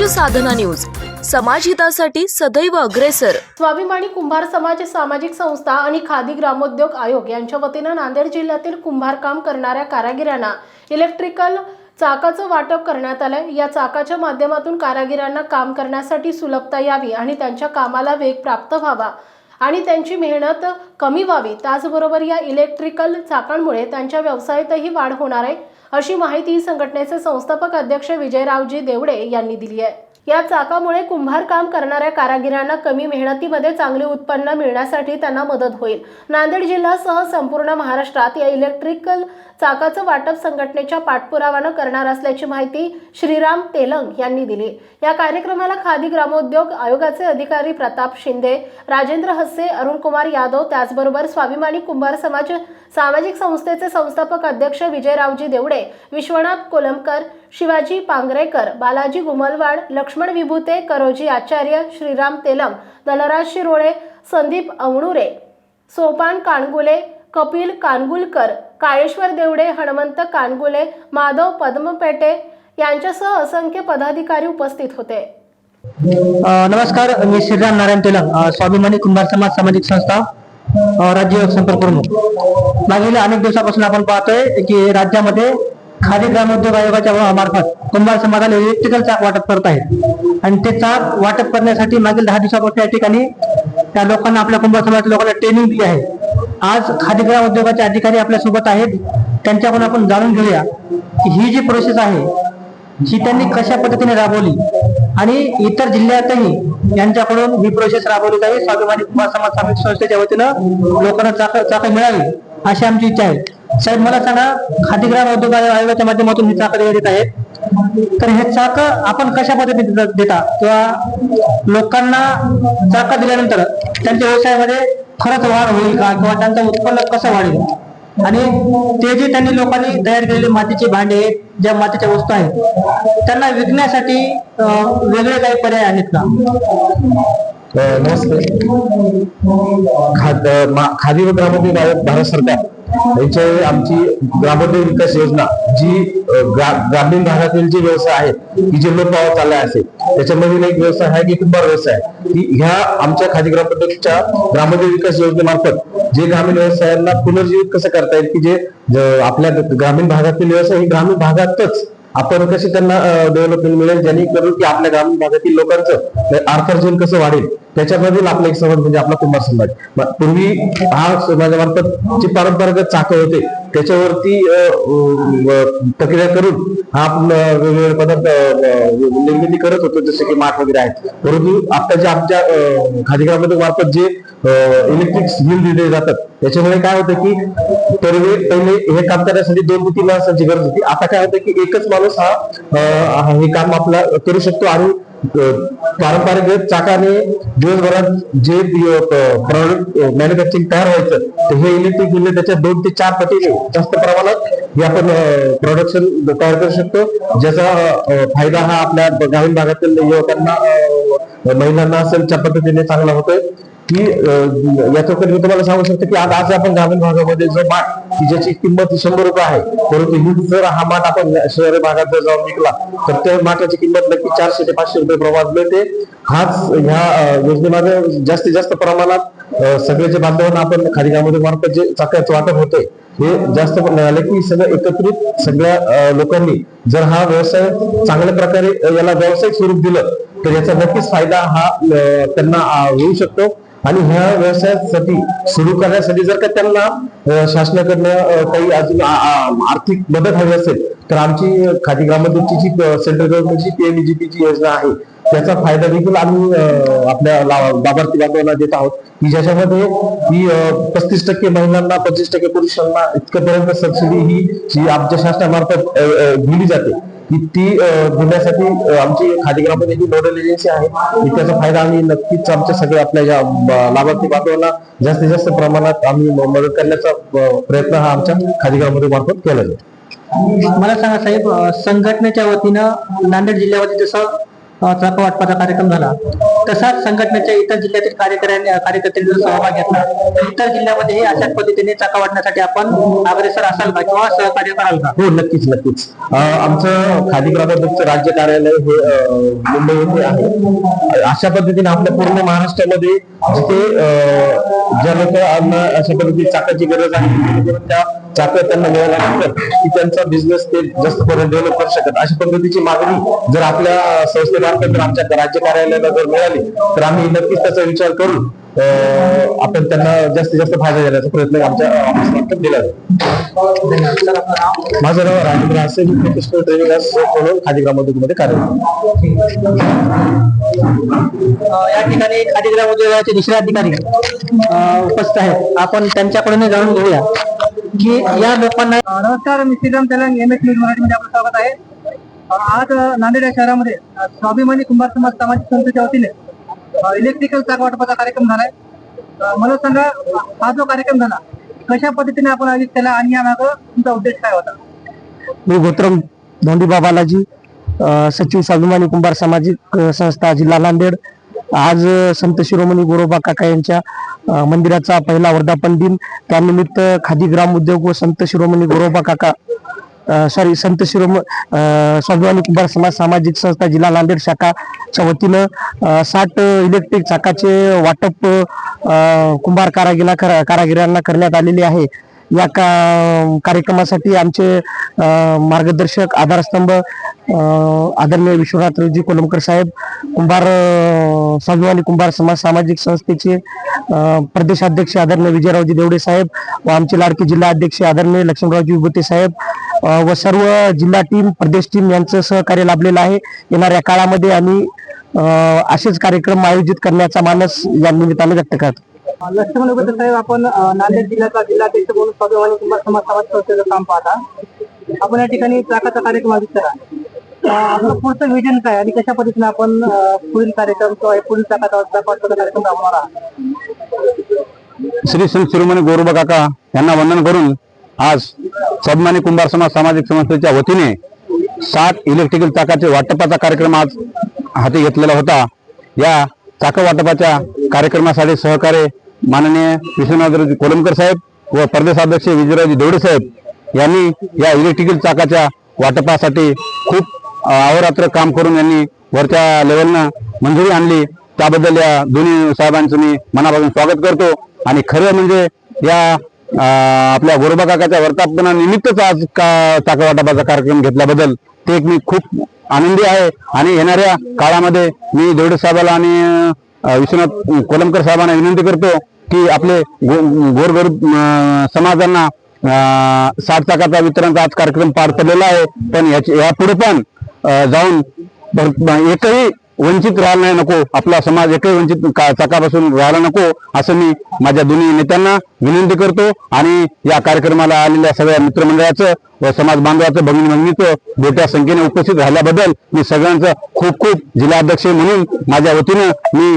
समाज साधना न्यूज. समाजहितासाठी सदैव अग्रेसर. स्वाभिमानी कुंभार समाज सामाजिक संस्था आणि खादी ग्रामोद्योग आयोग यांच्या वतीनं नांदेड जिल्ह्यातील कुंभार काम करणाऱ्या कारागिरांना इलेक्ट्रिकल चाकाचं वाटप करण्यात आलं या चाकाच्या माध्यमातून कारागिरांना काम करण्यासाठी सुलभता यावी आणि त्यांच्या कामाला वेग प्राप्त व्हावा आणि त्यांची मेहनत कमी व्हावी. त्याचबरोबर या इलेक्ट्रिकल चाकांमुळे त्यांच्या व्यवसायातही वाढ होणार आहे. अशी माहिती संघटनेचे संस्थापक अध्यक्ष विजयरावजी देवडे यांनी दिली आहे. या चाकामुळे कुंभार काम करणाऱ्या कारागिरांना कमी मेहनतीमध्ये चांगले उत्पन्न मिळण्यासाठी त्यांना मदत होईल. नांदेड जिल्ह्यासह संपूर्ण महाराष्ट्रात या इलेक्ट्रिकल चाकाचं वाटप संघटनेच्या पाठपुरावानं करणार असल्याची माहिती श्रीराम तेलंग यांनी दिली. या कार्यक्रमाला खादी ग्रामोद्योग आयोगाचे अधिकारी प्रताप शिंदे राजेंद्र हस्से अरुण कुमार यादव त्याचबरोबर स्वाभिमानी कुंभार समाज सामाजिक संस्थेचे संस्थापक अध्यक्ष विजयरावजी देवडे विश्वनाथ कोलमकर शिवाजी पांगरेकर बालाजी गुमलवाड लक्ष्मण विभूते करोजी आचार्य श्रीराम तेलंग धनराज शिरोळे संदीप अवणुरे सोपान कानगुले कपिल कानगुलकर काळेश्वर देवडे हनुमंत कानगुले माधव पद्मपेटे यांच्यासह असंख्य पदाधिकारी उपस्थित होते. नमस्कार मी श्रीराम नारायण तेलंग स्वाभिमानी कुंभार समाज सामाजिक संस्था राज्य संपर्क प्रमुख. मागील अनेक दिवसापासून आपण पाहतोय की राज्यामध्ये खादी ग्रामोद्योग आयोगाच्या मार्फत कुंभार समाजाला इलेक्ट्रिकल चाक वाटप करत आहे आणि ते चाक वाटप करण्यासाठी मागील दहा दिवसापासून या ठिकाणी त्या लोकांना आपल्या कुंभार समाजाच्या लोकांना ट्रेनिंग दिली आहे. आज खादीग्राम उद्योगाचे अधिकारी आपल्यासोबत आहेत. त्यांच्याकडून आपण जाणून घेऊया की ही जी प्रोसेस आहे ही त्यांनी कशा पद्धतीने राबवली? आणि इतर जिल्ह्यातही यांच्याकडून ही प्रोसेस राबवली जावी स्वाभिमानी कुमार समाज सामाजिक संस्थेच्या वतीनं लोकांना चाक चाक मिळावी अशी आमची इच्छा आहे. साहेब मला सांगा खादीग्राम उद्योग आयोगाच्या माध्यमातून ही चाक देत आहेत. तर हे चाक आपण कशा पद्धतीने देता- देता? किंवा लोकांना चाक दिल्यानंतर त्यांच्या व्यवसायामध्ये खरंच वाढ होईल का? किंवा त्यांचं उत्पन्न कसं वाढेल? आणि ते जे त्यांनी लोकांनी तयार केलेले मातीचे भांडे ज्या मातीच्या वस्तू आहेत त्यांना विकण्यासाठी वेगळे काही पर्याय आहेत का? नमस्ते. खादी व ग्रामोद्योग भारत सरकार. यांच्या आमची ग्रामोदय विकास योजना जी ग्रामीण भागातील जे व्यवसाय आहेत की जे लोक पावत चालले असेल त्याच्यामधील एक व्यवसाय आहे की कुंभार व्यवसाय की ह्या आमच्या खादी ग्रामपंचायतच्या ग्रामोदय विकास योजनेमार्फत जे ग्रामीण व्यवसायांना पुनर्जीवित कसं करता येईल की जे आपल्या ग्रामीण भागातील व्यवसाय हे ग्रामीण भागातच आपण कशी त्यांना डेव्हलपमेंट मिळेल जेणेकरून की आपल्या ग्रामीण भागातील लोकांचं अर्थार्जन कसं वाढेल त्याच्याबद्दल आपला एक समाज म्हणजे आपला कुंभार समाज पूर्वी हा समाजामार्फत जी परंपरागत चाकं होते त्याच्यावरती प्रक्रिया करून हा वेगवेगळे पदार्थ निर्मिती करत होतो जसे की माठ वगैरे आहेत परंतु आता जे आमच्या अ, मार्फत जे इलेक्ट्रिक बिल दिले जातात त्याच्यामुळे काय होतं की पूर्वी पहिले हे काम करण्यासाठी दोन ते तीन माणसांची गरज होती. आता काय होतं की एकच माणूस हा हे काम आपला करू शकतो आणि पारंपरिक चाकाने दिवसभरात जे प्रॉडक्ट मॅन्युफॅक्चरिंग तयार व्हायचं तर हे इलेक्ट्रिक बिल त्याच्या दोन ते चार पटीने जास्त प्रमाणात हे आपण प्रोडक्शन तयार करू शकतो. ज्याचा फायदा हा आपल्या ग्रामीण भागातील युवकांना महिलांना असेल त्या पद्धतीने चांगला होतोय. की याच्याकडे मी तुम्हाला सांगू शकतो की आज आज आपण ग्रामीण भागामध्ये जो माठ की ज्याची किंमत शंभर रुपये आहे परंतु ही जर हा माठ आपण शहरी भागात जर जाऊन विकला तर त्या माठाची किंमत नक्की चारशे ते पाचशे रुपये प्रमाणात मिळते. हाच ह्या योजनेमध्ये जास्तीत जास्त प्रमाणात सगळ्याचे बांधवांना आपण खालीगामध्ये मार्फत जे चाक्याचं वाटप होते हे जास्त मिळाले की सगळं एकत्रित सगळ्या लोकांनी जर हा व्यवसाय चांगल्या प्रकारे याला व्यावसायिक स्वरूप दिलं तर याचा नक्कीच फायदा हा त्यांना होऊ शकतो. आणि ह्या व्यवसायासाठी सुरू करण्यासाठी जर का त्यांना शासनाकडनं काही अजून आर्थिक मदत हवी असेल तर आमची खादी ग्रामोद्योगची जी सेंट्रल गव्हर्नमेंटची पीएमजीपीची योजना आहे त्याचा फायदा देखील आम्ही आपल्या लाभार्थी बांधवांना देत आहोत. की ज्याच्यामध्ये ही पस्तीस टक्के महिलांना पंचवीस टक्के पुरुषांना इतकंपर्यंत सबसिडी ही जी आमच्या शासनामार्फत दिली जाते. की ती घेण्यासाठी आमची खादी ग्रामोद्योग नोडल एजन्सी आहे. त्याचा फायदा आम्ही नक्कीच आमच्या सगळ्या आपल्या ज्या लाभार्थी बांधवांना जास्तीत जास्त प्रमाणात आम्ही मदत करण्याचा प्रयत्न हा आमच्या खादी ग्रामपंचायत मार्फत केला जातो. मला सांगा साहेब संघटनेच्या वतीनं नांदेड जिल्ह्यामध्ये जसं अ, चाका वाटपाचा कार्यक्रम झाला. तसाच संघटनेच्या इतर जिल्ह्यातील कार्यकर्त्यांनी कार्यकर्त्यांनी सहभाग घेतला. इतर जिल्ह्यामध्येही अशाच पद्धतीने चाका वाटण्यासाठी आपण अग्रेसर असाल का किंवा सहकार्य कराल का? हो नक्कीच नक्कीच. आमचं खादी ग्रामोद्योगचं राज्य कार्यालय हे अं, आहे. अशा पद्धतीने आपल्या पूर्ण महाराष्ट्रामध्ये जिथे अं, ज्या लोकांना अशा पद्धतीने चाकाची गरज आहे त्या चाकं त्यांना मिळाल्या की त्यांचा बिझनेस ते जास्त करून डेव्हलप करू शकत. अशा पद्धतीची मागणी जर आपल्या संस्थेमार्फत जर आमच्या राज्य कार्यालयाला जर मिळाली तर आम्ही नक्कीच त्याचा विचार करून आपण त्यांना जास्तीत जास्त फायदा देण्याचा प्रयत्न आमच्या ऑफिसमार्फत दिला जातो माझं नाव राजेंद्र असेल प्रोफेशनल ट्रेनिंग म्हणून खादी ग्रामोद्योगमध्ये कार्यरत या ठिकाणी खादी ग्रामोद्योगाचे दुसरे अधिकारी उपस्थित आहेत. आपण त्यांच्याकडून जाणून घेऊया. की या लोकांना नमस्कार मी Shriram Telang M S news मराठीमध्ये आपलं स्वागत आहे. आज नांदेड या शहरामध्ये स्वाभिमानी कुंभार समाज सामाजिक संस्थेच्या वतीने इलेक्ट्रिकल चाक वाटपाचा कार्यक्रम झालाय. मला सांगा हा जो कार्यक्रम झाला कशा पद्धतीने आपण आयोजित केला आणि या मागं तुमचा उद्देश काय होता? मी गोत्रम धोंडीबा बालाजी सचिव स्वाभिमानी कुंभार सामाजिक संस्था जिल्हा नांदेड आज संत शिरोमणी गोरोबा काका यांच्या मंदिराचा पहिला वर्धापन दिन. त्यानिमित्त खादी ग्राम उद्योग व संत शिरोमणी गोरोबा काका सॉरी संत शिरोम स्वाभिमानी कुंभार समाज सामाजिक संस्था जिल्हा नांदेड शाखाच्या वतीनं साठ इलेक्ट्रिक चाकाचे वाटप कुंभार कारागिरा कारागिरांना करण्यात आलेले आहे. या का कार्यक्रमासाठी आमचे मार्गदर्शक आधारस्तंभ आदरणीय विश्वनाथजी कोलमकर साहेब कुंभार स्वाभिमानी कुंभार समाज सामाजिक संस्थेचे प्रदेशाध्यक्ष आदरणीय विजयरावजी देवडे साहेब व आमचे लाडके जिल्हा अध्यक्ष आदरणीय लक्ष्मणरावजी विभूते साहेब व सर्व जिल्हा टीम प्रदेश टीम यांचं सहकार्य लाभलेलं आहे. येणाऱ्या काळामध्ये आम्ही असेच कार्यक्रम आयोजित करण्याचा मानस या निमित्ताने व्यक्त करतो. लक्ष्मण उभेकर साहेब आपण नांदेड जिल्ह्याचा जिल्हाध्यक्ष म्हणून स्वाभिमानी कुंभार समाज समाज संस्थेचं काम पाहता. आपण या ठिकाणी चाकाचा कार्यक्रम आयोजित करा आपलं पुढचं विजन काय आणि कशा पद्धतीने आपण पुढील कार्यक्रम किंवा पुढील चाकाचा चाकाचा कार्यक्रम राबवणार आहात? श्री संत शिरोमणी गोरोबा काका यांना वंदन करून आज स्वाभिमानी कुंभार समाज सामाजिक संस्थेच्या वतीने सात इलेक्ट्रिकल चाकाचे वाटपाचा कार्यक्रम आज हाती घेतलेला होता. या चाक वाटपाच्या कार्यक्रमासाठी सहकार्य माननीय विश्वनाथरावजी कोलमकर साहेब व प्रदेशाध्यक्ष विजयरावजी देवडे साहेब यांनी या इलेक्ट्रिकल चाकाच्या वाटपासाठी खूप अहोरात्र काम करून यांनी वरच्या लेवलनं मंजुरी आणली. त्याबद्दल या दोन्ही साहेबांचं मी मनापासून स्वागत करतो. आणि खरं म्हणजे या आपल्या गोरोबा काकाच्या आज का चाका वाटपाचा कार्यक्रम घेतल्याबद्दल ते एक मी खूप आनंदी आहे. आणि येणाऱ्या काळामध्ये मी देवडे साहेबाला आणि विश्वनाथ कोलमकर साहेबांना विनंती करतो की आपले गो गोरगरीब समाजांना साठ चाकाचा वितरणचा आज कार्यक्रम पार पडलेला आहे. पण याची यापुढे पण जाऊन एकही वंचित राहायला नाही नको. आपला समाज एकही वंचित चाकापासून राहायला नको असं मी माझ्या दोन्ही नेत्यांना विनंती करतो. आणि या कार्यक्रमाला आलेल्या सगळ्या मित्रमंडळाचं व समाज बांधवाचं भगिनी भगिनीचं मोठ्या संख्येने उपस्थित राहिल्याबद्दल मी सगळ्यांचं खूप खूप जिल्हाध्यक्ष म्हणून माझ्या वतीनं मी